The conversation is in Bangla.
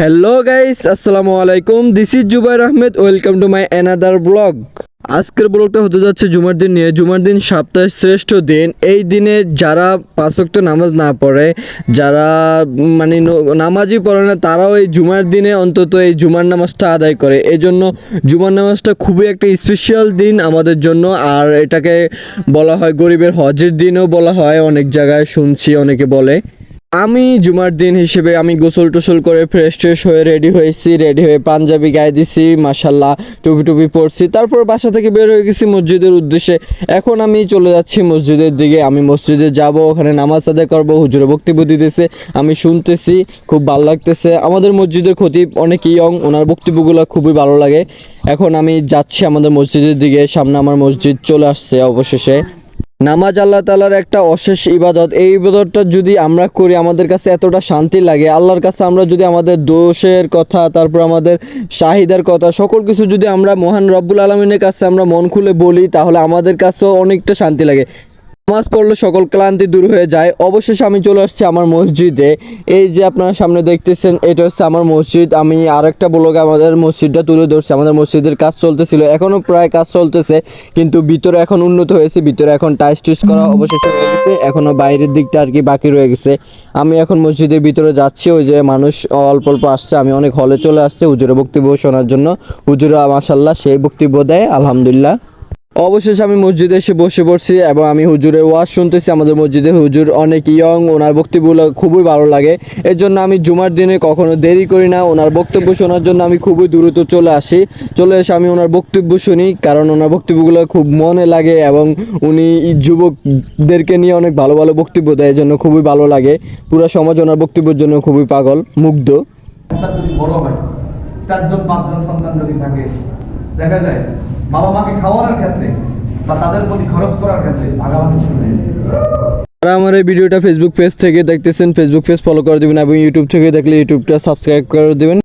হ্যালো গাইস আসসালামু আলাইকুম this is Zubair Ahmed welcome to my another blog আজকের ব্লগটা হতে যাচ্ছে জুমার দিন নিয়ে। জুমার দিন সপ্তাহের শ্রেষ্ঠ দিন। এই দিনে যারা পাঁচক্ত নামাজ না পড়ে, যারা মানে নামাজই পড়ে না, তারাও এই জুমার দিনে অন্তত এই জুমার নামাজটা আদায় করে। এই জন্য জুমার নামাজটা খুবই একটা স্পেশাল দিন আমাদের জন্য। আর এটাকে বলা হয় গরিবের হজের দিনও বলা হয়। অনেক জায়গায় শুনছি অনেকে বলে। আমি জুমার দিন হিসেবে আমি গোসল টোসল করে ফ্রেশ ট্রেশ হয়ে রেডি হয়েছি রেডি হয়ে পাঞ্জাবি গায়ে দিছি মাসাল্লাহ টুপি টুপি পরছি, তারপর বাসা থেকে বের হয়ে গেছি মসজিদের উদ্দেশ্যে। এখন আমি চলে যাচ্ছি মসজিদের দিকে, আমি মসজিদে যাব, ওখানে নামাজ আদায় করব, হুজুরে বক্তব্য দিতেছে, আমি শুনতেছি, খুব ভালো লাগতেছে। আমাদের মসজিদের খতিব অনেক ইয়ং ওনার বক্তব্যগুলো খুবই ভালো লাগে। এখন আমি যাচ্ছি আমাদের মসজিদের দিকে, সামনে আমার মসজিদ চলে আসছে অবশেষে। নামাজ আল্লাহ তালার একটা অশেষ ইবাদত। এই ইবাদতটা যদি আমরা করি, আমাদের কাছে এতটা শান্তি লাগে। আল্লাহর কাছে আমরা যদি আমাদের দোষের কথা, তারপর আমাদের শাহিদার কথা, সকল কিছু যদি আমরা মহান রব্বুল আলমিনের কাছে আমরা মন খুলে বলি, তাহলে আমাদের কাছেও অনেকটা শান্তি লাগে। নামাজ পড়লে সকল ক্লান্তি দূর হয়ে যায়। অবশেষে আমি চলে আসছি আমার মসজিদে। এই যে আপনারা সামনে দেখতেছেন, এটা হচ্ছে আমার মসজিদ। আমি আরেকটা ব্লগে আমাদের মসজিদটা তুলে ধরছি। আমাদের মসজিদের কাজ চলতেছিল এখনও প্রায় কাজ চলতেছে, কিন্তু ভিতরে এখন উন্নত হয়েছে, ভিতরে এখন টাইস টুইস করা অবশেষে হয়ে গেছে এখনও বাইরের দিকটা আর কি বাকি রয়ে গেছে। আমি এখন মসজিদের ভিতরে যাচ্ছি, ওই যে মানুষ অল্প অল্প আসছে, আমি অনেক হলে চলে আসছে, হুজুরের বক্তব্য শোনার জন্য। হুজুরা মাসাল্লাহ সেই বক্তব্য দেয়, আলহামদুলিল্লাহ। অবশেষে আমি মসজিদে এসে বসে পড়ছি এবং আমি হুজুরের ওয়াজ শুনতেছি। আমাদের মসজিদে হুজুর অনেক ইয়ং ওনার বক্তব্যগুলো খুবই ভালো লাগে। এর জন্য আমি জুমার দিনে কখনো দেরি করি না। ওনার বক্তব্য শোনার জন্য আমি খুবই দ্রুত চলে আসি। চলে এসে আমি ওনার বক্তব্য শুনি, কারণ ওনার বক্তব্যগুলো খুব মনে লাগে এবং উনি যুবকদেরকে নিয়ে অনেক ভালো ভালো বক্তব্য দেয়। এই জন্য খুবই ভালো লাগে। পুরো সমাজ ওনার বক্তব্যের জন্য খুবই পাগল, মুগ্ধ। চারজন পাঁচজন সন্তান যদি থাকে, দেখা যায় বাবা মাকে খাওয়ানোর ক্ষেত্রে বা তাদের প্রতি খরচ করার ক্ষেত্রে ভাগাভাগি যায়। যারা আমার এই ভিডিওটা ফেসবুক পেজ থেকে দেখতেছেন ফেসবুক পেজ ফলো করে দেবেন এবং ইউটিউব থেকে দেখলে ইউটিউবটা সাবস্ক্রাইব করে দেবেন